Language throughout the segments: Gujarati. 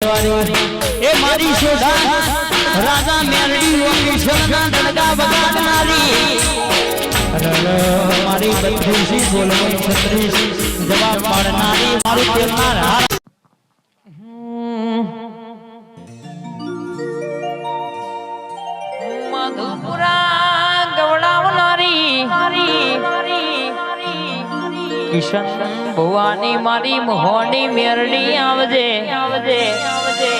એ મારી શોધા રાજા મેરડી ઓકેશ્વરના દડગા બગાડનારી મારી બંધુસી બોલવાની છત્રીસ જવાબ પાડનારી, મારું તેલનાર હાર મધુપુરા કિશન ભુવાની મારી મોહની મેરડી આવજે. આવજે આવજે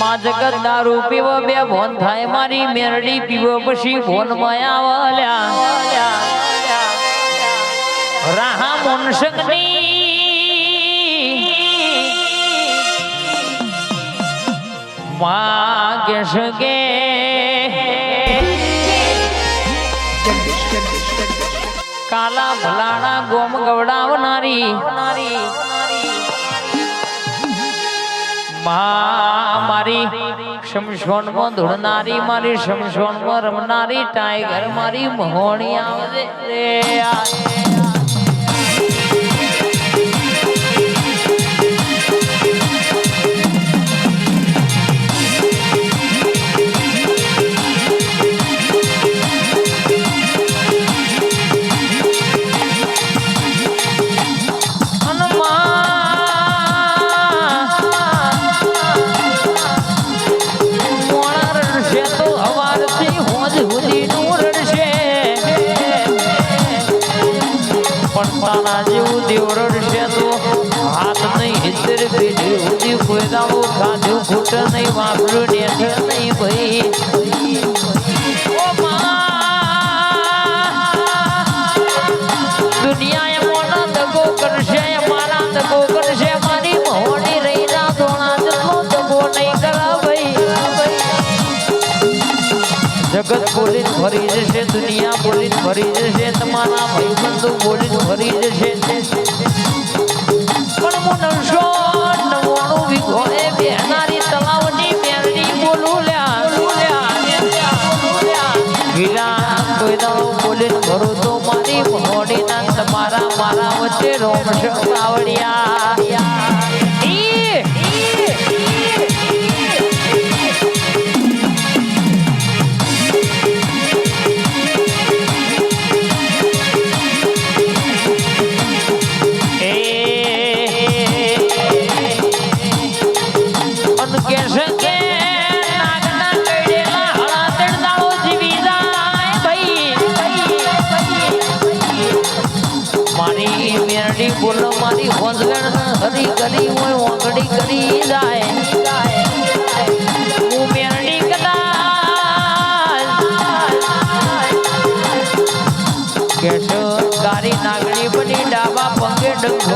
માં જગત દારૂ પીવો, બે ભોન થાય મારી મેરડી, પીવો પછી ભોનમાં આવલ્યા રાહા મુનશકની માગે શકે ભલાણા ગોમ ગવડાવનારી. મારી શમશોનમાં ધૂળનારી મારી શમશોનમાં રમનારી ટાઈગર મારી મહોણી આવજે રે આ. કોઈ દાડો ખાધું ખૂટ નહીં વાપર્યું નેઠ નહીં ભાઈ. દુનિયા એ કરશે, મારા દગો કરશે, મારી જેટલો દગો નહીં ભાઈ જગત પોલીસ ફરી જશે, દુનિયા પોલીસ ફરી જશે, તમારા ભાઈબંધો પોલીસ ફરી જશે. un jour. હરી કરી હોય ઓગળી કરી જાય. હું મેરડી કદાચ કેશો ડાબા પગે ડંખ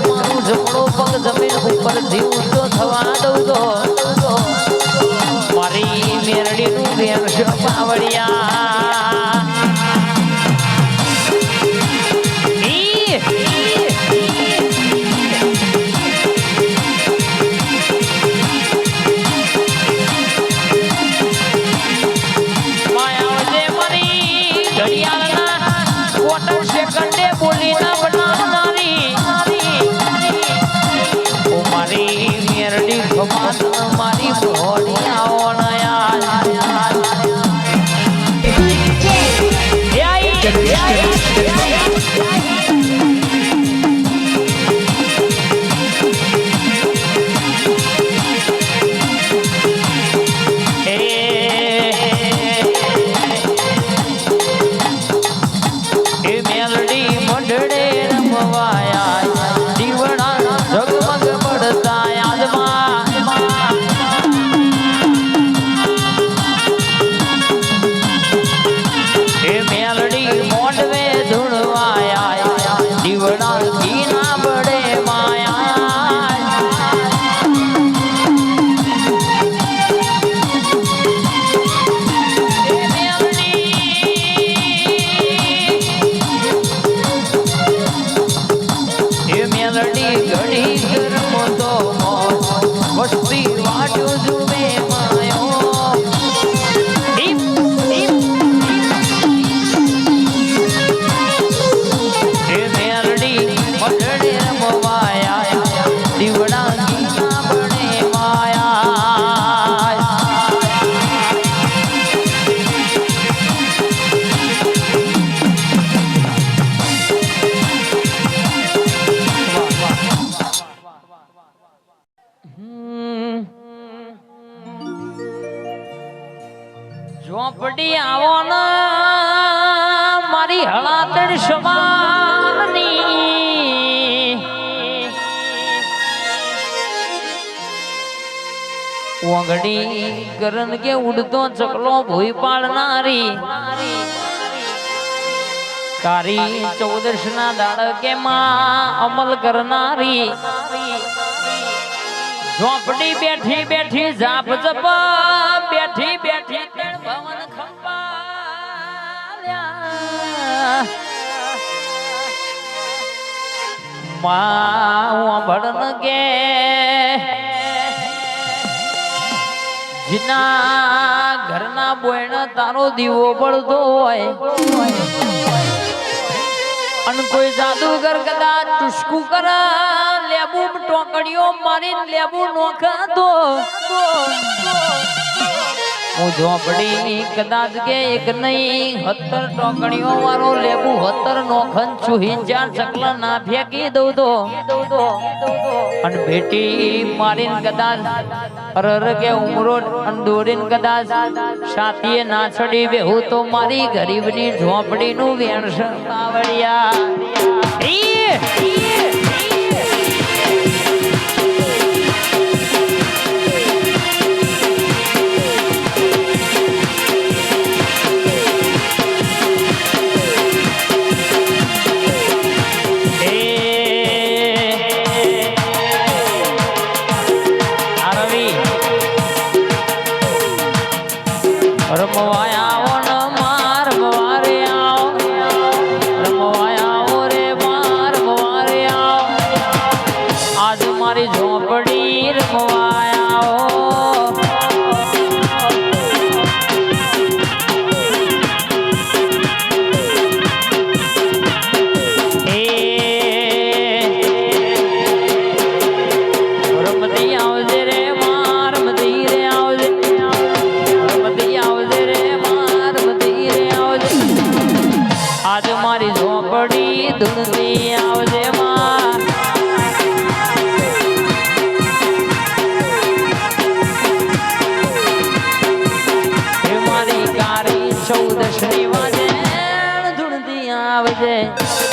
પગ જમીન ઉપર જીવ ઊંચો થવા દઉં તો. મારી મેરડીનું પાવડિયા. ઝોપડી આવો મારી હળાતડ સમાનની ઓગડી કરન કે ઉડતો ચકલો ભૂઈ પાડનારી. કારી ચૌદશ ના દાડ કે માં અમલ કરનારી. ઝોપડી બેઠી બેઠી જાપ જપ બેઠી માં ભડન કે જીના ઘરના બોયણ તારો દીવો પડતો હોય. અને કોઈ જાદુગર કદાચ ટુસકું કર લેબુ ટોકડીઓ મારીને લેબુ નોખતો. હું ઝોપડી કદાચ કે એક નહીં હત્તર ટોકણીઓ વાળો લેવું હત્તર નોખન ચૂહી ચાર ચકલા ના ફેંકી દઉં તો અને ભેટી મારીને કદાચ અરર કે ઉમરો દોડીને કદાચ સાથીએ ના ચડી બેહું તો મારી ગરીબની ઝોપડીનું વેણ કાવડિયા રમવાય આવજે